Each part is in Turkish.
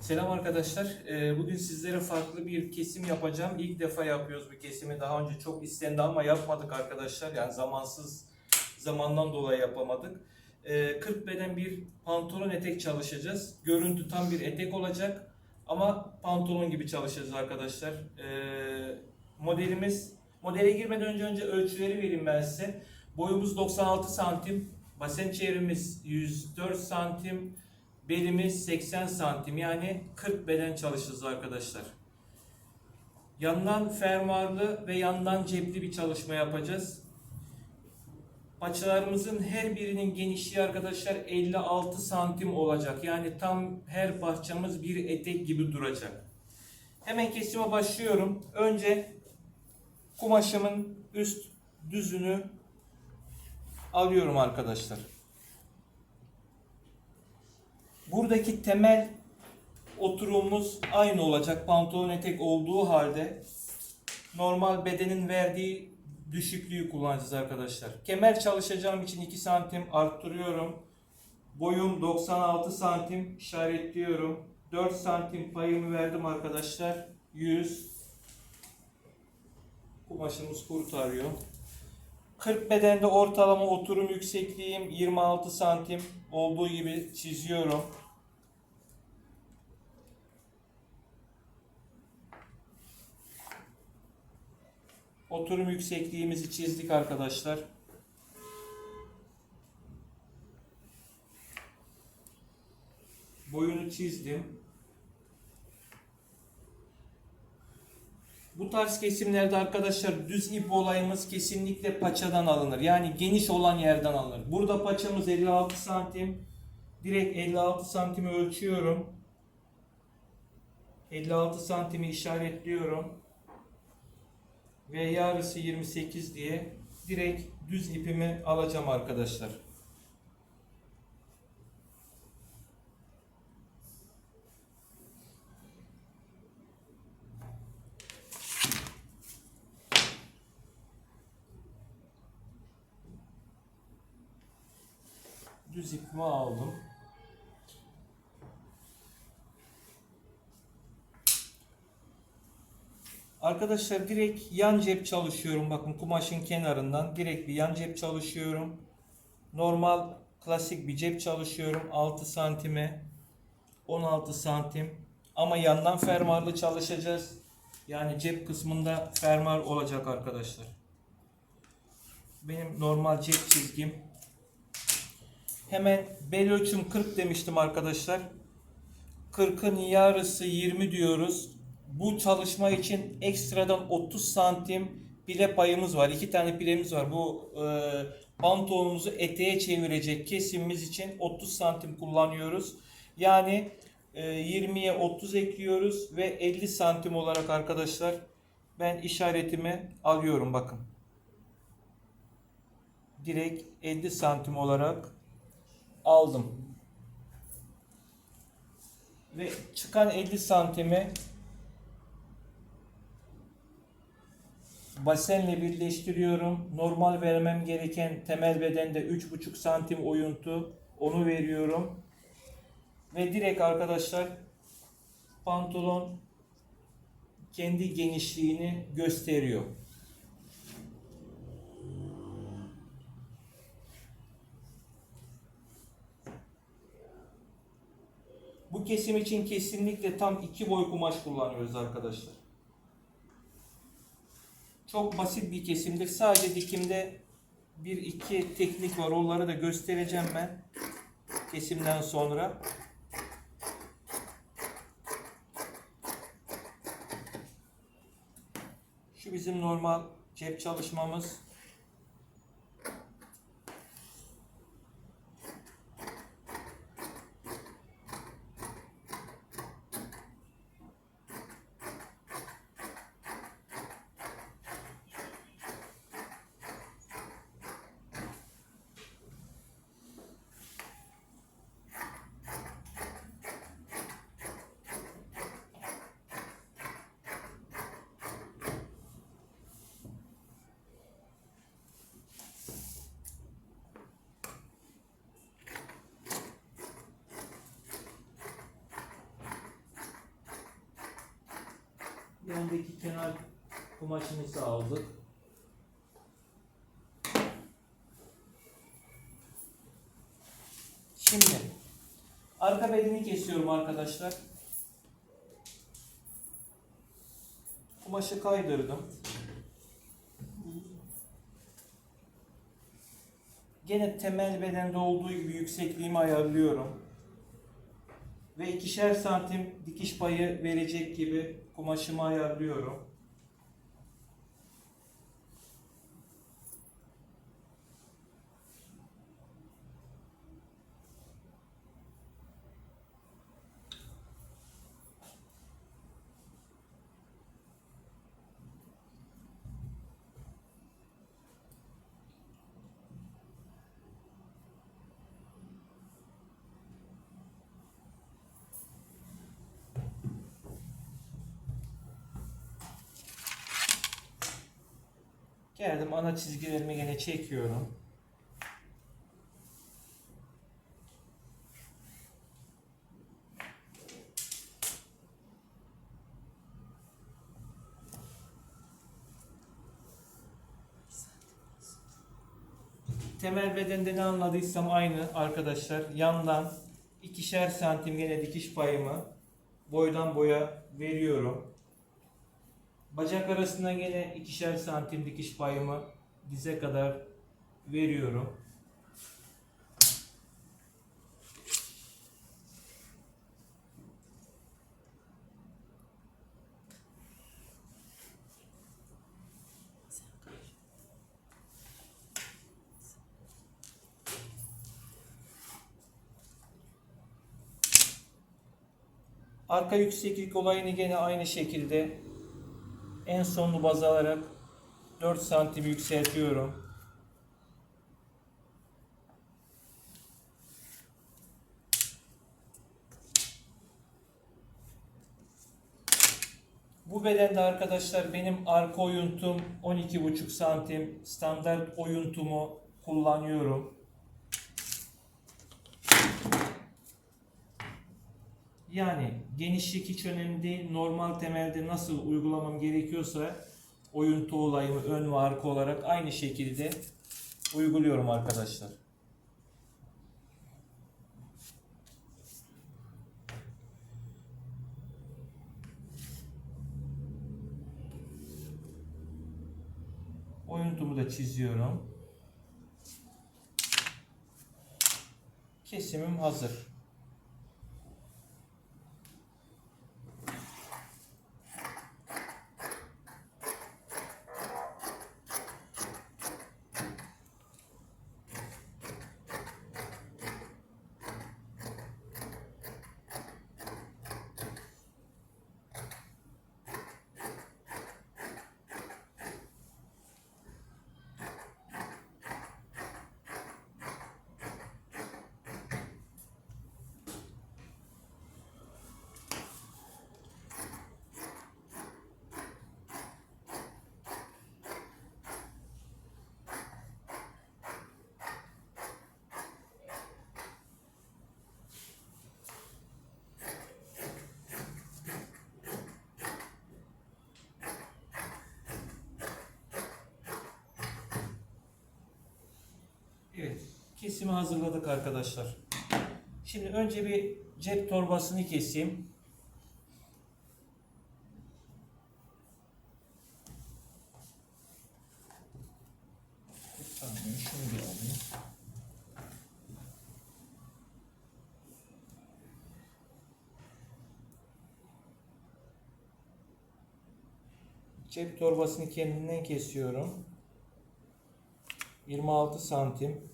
Selam arkadaşlar. Ee, Bugün sizlere farklı bir kesim yapacağım. İlk defa yapıyoruz bu kesimi. Daha önce çok istendi ama yapmadık arkadaşlar. Yani zamansız zamandan dolayı yapamadık. Ee, 40 beden bir pantolon etek çalışacağız. Görüntü tam bir etek olacak. Ama pantolon gibi çalışacağız arkadaşlar. Ee, Modelimiz, modele girmeden önce önce ölçüleri vereyim ben size. Boyumuz 96 santim. Basen çevrimiz 104 santim. Belimiz 80 santim yani 40 beden çalışacağız arkadaşlar. Yandan fermuarlı ve yandan cepli bir çalışma yapacağız. Paçalarımızın her birinin genişliği arkadaşlar 56 santim olacak. Yani tam her parçamız bir etek gibi duracak. Hemen kesime başlıyorum. Önce kumaşımın üst düzünü alıyorum arkadaşlar. Buradaki temel oturumumuz aynı olacak. Pantolon etek olduğu halde normal bedenin verdiği düşüklüğü kullanacağız arkadaşlar. Kemer çalışacağım için 2 santim arttırıyorum. Boyum 96 santim işaretliyorum. 4 santim payımı verdim arkadaşlar. 100 kumaşımız kurtarıyor. 40 bedende ortalama oturum yüksekliğim 26 santim olduğu gibi çiziyorum. Oturum yüksekliğimizi çizdik arkadaşlar. Boyunu çizdim. Bu tarz kesimlerde arkadaşlar düz ip olayımız kesinlikle paçadan alınır. Yani geniş olan yerden alınır. Burada paçamız 56 santim. Direkt 56 santimi ölçüyorum. 56 santimi işaretliyorum. Ve yarısı 28 diye direkt düz ipimi alacağım arkadaşlar. Düz ipimi aldım. Arkadaşlar direkt yan cep çalışıyorum. Bakın kumaşın kenarından direkt bir yan cep çalışıyorum. Normal klasik bir cep çalışıyorum. 6 santime 16 santim. Ama yandan fermuarlı çalışacağız. Yani cep kısmında fermuar olacak arkadaşlar. Benim normal cep çizgim Hemen bel ölçüm 40 demiştim arkadaşlar. 40'ın yarısı 20 diyoruz. Bu çalışma için ekstradan 30 santim pile payımız var. İki tane pilemiz var. Bu e, pantolonumuzu eteğe çevirecek kesimimiz için 30 santim kullanıyoruz. Yani e, 20'ye 30 ekliyoruz ve 50 santim olarak arkadaşlar ben işaretimi alıyorum bakın. Direkt 50 santim olarak aldım. Ve çıkan 50 santimi basenle birleştiriyorum. Normal vermem gereken temel bedende 3,5 santim oyuntu onu veriyorum. Ve direkt arkadaşlar pantolon kendi genişliğini gösteriyor. Kesim için kesinlikle tam iki boy kumaş kullanıyoruz arkadaşlar. Çok basit bir kesimdir. Sadece dikimde bir iki teknik var. Onları da göstereceğim ben kesimden sonra. Şu bizim normal cep çalışmamız. Yandaki kenar kumaşımızı aldık. Şimdi arka bedeni kesiyorum arkadaşlar. Kumaşı kaydırdım. Gene temel bedende olduğu gibi yüksekliğimi ayarlıyorum. Ve ikişer santim dikiş payı verecek gibi kumaşımı ayarlıyorum. Geldim ana çizgilerimi gene çekiyorum. Temel bedende ne anladıysam aynı arkadaşlar. Yandan ikişer santim gene dikiş payımı boydan boya veriyorum. Bacak arasına gene ikişer santim dikiş payımı dize kadar veriyorum. Arka yükseklik olayını gene aynı şekilde en sonunu baz alarak 4 santim yükseltiyorum. Bu bedende arkadaşlar benim arka oyuntum 12,5 santim. Standart oyuntumu kullanıyorum. Yani genişlik hiç önemli değil. Normal temelde nasıl uygulamam gerekiyorsa oyuntu olayımı ön ve arka olarak aynı şekilde uyguluyorum arkadaşlar. Oyuntumu da çiziyorum. Kesimim hazır. Evet, kesimi hazırladık arkadaşlar. Şimdi önce bir cep torbasını keseyim. Tamam. Cep torbasını kendinden kesiyorum. 26 santim.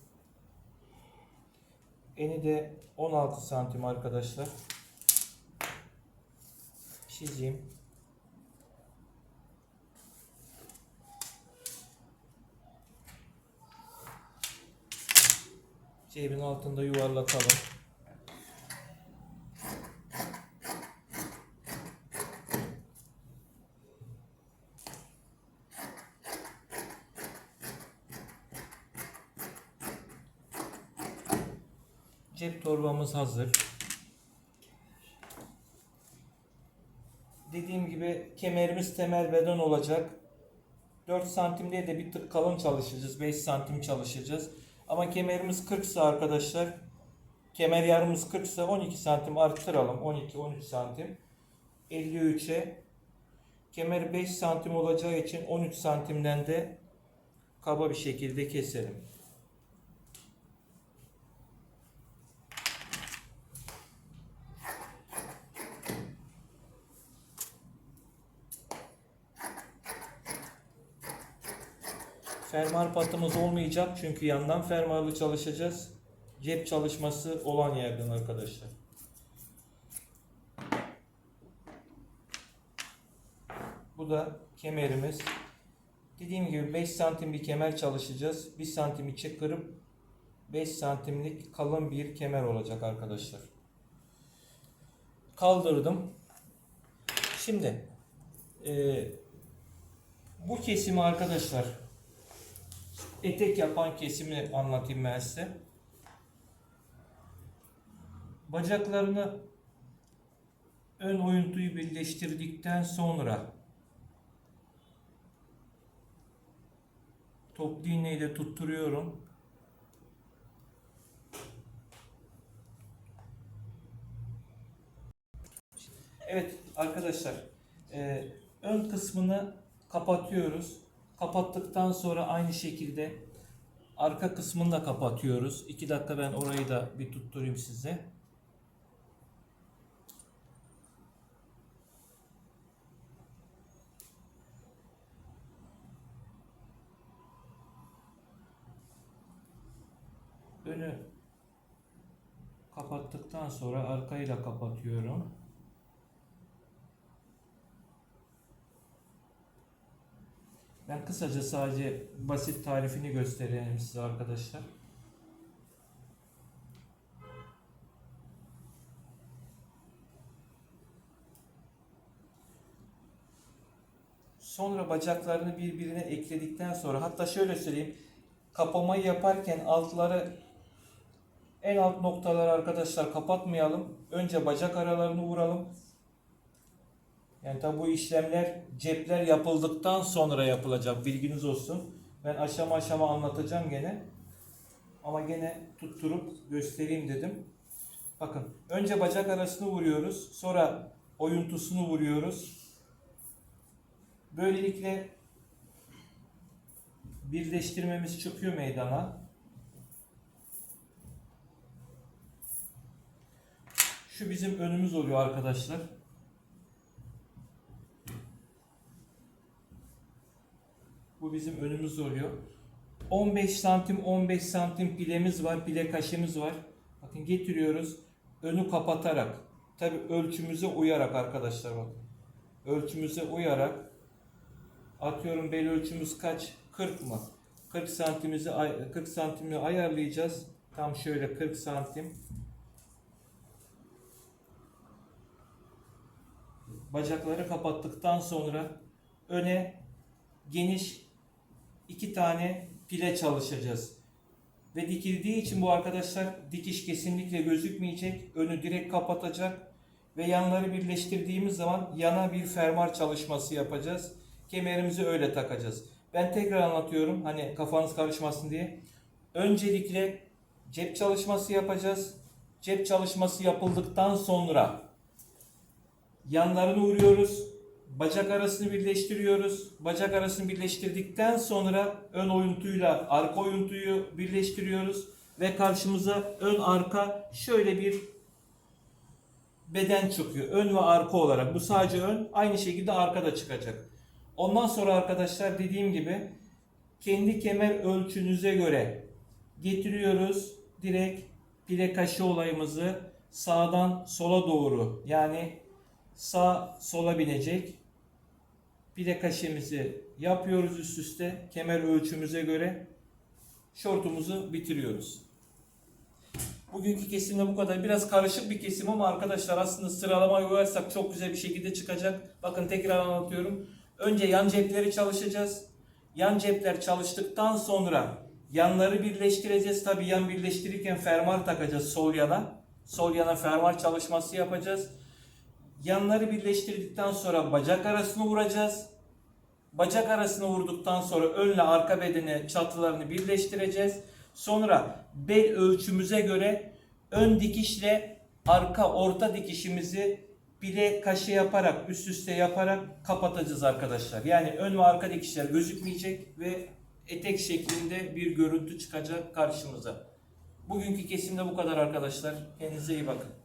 Eni de 16 santim arkadaşlar. Çizeyim. Cebin altında yuvarlatalım. Cep torbamız hazır. dediğim gibi kemerimiz temel beden olacak. 4 santim değil de bir tık kalın çalışacağız. 5 santim çalışacağız. Ama kemerimiz 40 ise arkadaşlar kemer yarımız 40 ise 12 santim arttıralım. 12-13 santim. 53'e kemer 5 santim olacağı için 13 santimden de kaba bir şekilde keselim. Fermuar patımız olmayacak çünkü yandan fermuarlı çalışacağız. Cep çalışması olan yerden arkadaşlar. Bu da kemerimiz. Dediğim gibi 5 santim bir kemer çalışacağız. 1 santim içe kırıp 5 santimlik kalın bir kemer olacak arkadaşlar. Kaldırdım. Şimdi eee, bu kesimi arkadaşlar etek yapan kesimi anlatayım ben size. Bacaklarını ön oyuntuyu birleştirdikten sonra toplu iğneyle tutturuyorum. Evet arkadaşlar e, ön kısmını kapatıyoruz. Kapattıktan sonra aynı şekilde arka kısmını da kapatıyoruz. 2 dakika ben orayı da bir tutturayım size. Önü kapattıktan sonra arkayı da kapatıyorum. Ben kısaca sadece basit tarifini göstereyim size arkadaşlar. Sonra bacaklarını birbirine ekledikten sonra hatta şöyle söyleyeyim. Kapamayı yaparken altları en alt noktaları arkadaşlar kapatmayalım. Önce bacak aralarını vuralım. Yani tabi bu işlemler cepler yapıldıktan sonra yapılacak bilginiz olsun. Ben aşama aşama anlatacağım gene. Ama gene tutturup göstereyim dedim. Bakın önce bacak arasını vuruyoruz. Sonra oyuntusunu vuruyoruz. Böylelikle birleştirmemiz çıkıyor meydana. Şu bizim önümüz oluyor arkadaşlar. Bu bizim önümüz oluyor. 15 santim 15 santim pilemiz var. Pile kaşımız var. Bakın getiriyoruz. Önü kapatarak. Tabi ölçümüze uyarak arkadaşlar bakın. Ölçümüze uyarak atıyorum bel ölçümüz kaç? 40 mı? 40 santimizi ay- 40 santimi ayarlayacağız. Tam şöyle 40 santim. Bacakları kapattıktan sonra öne geniş iki tane pile çalışacağız. Ve dikildiği için bu arkadaşlar dikiş kesinlikle gözükmeyecek. Önü direkt kapatacak. Ve yanları birleştirdiğimiz zaman yana bir fermuar çalışması yapacağız. Kemerimizi öyle takacağız. Ben tekrar anlatıyorum hani kafanız karışmasın diye. Öncelikle cep çalışması yapacağız. Cep çalışması yapıldıktan sonra yanlarını vuruyoruz. Bacak arasını birleştiriyoruz. Bacak arasını birleştirdikten sonra ön oyuntuyla arka oyuntuyu birleştiriyoruz ve karşımıza ön arka şöyle bir beden çıkıyor. Ön ve arka olarak. Bu sadece ön. Aynı şekilde arka da çıkacak. Ondan sonra arkadaşlar dediğim gibi kendi kemer ölçünüze göre getiriyoruz. Direkt pile kaşı olayımızı sağdan sola doğru yani sağ sola binecek. Pile kaşemizi yapıyoruz üst üste kemer ölçümüze göre. Şortumuzu bitiriyoruz. Bugünkü kesimde bu kadar. Biraz karışık bir kesim ama arkadaşlar aslında sıralamayı uyarsak çok güzel bir şekilde çıkacak. Bakın tekrar anlatıyorum. Önce yan cepleri çalışacağız. Yan cepler çalıştıktan sonra yanları birleştireceğiz. Tabi yan birleştirirken fermuar takacağız sol yana. Sol yana fermuar çalışması yapacağız. Yanları birleştirdikten sonra bacak arasını vuracağız. Bacak arasını vurduktan sonra önle arka bedeni çatılarını birleştireceğiz. Sonra bel ölçümüze göre ön dikişle arka orta dikişimizi bile kaşı yaparak üst üste yaparak kapatacağız arkadaşlar. Yani ön ve arka dikişler gözükmeyecek ve etek şeklinde bir görüntü çıkacak karşımıza. Bugünkü kesimde bu kadar arkadaşlar. Kendinize iyi bakın.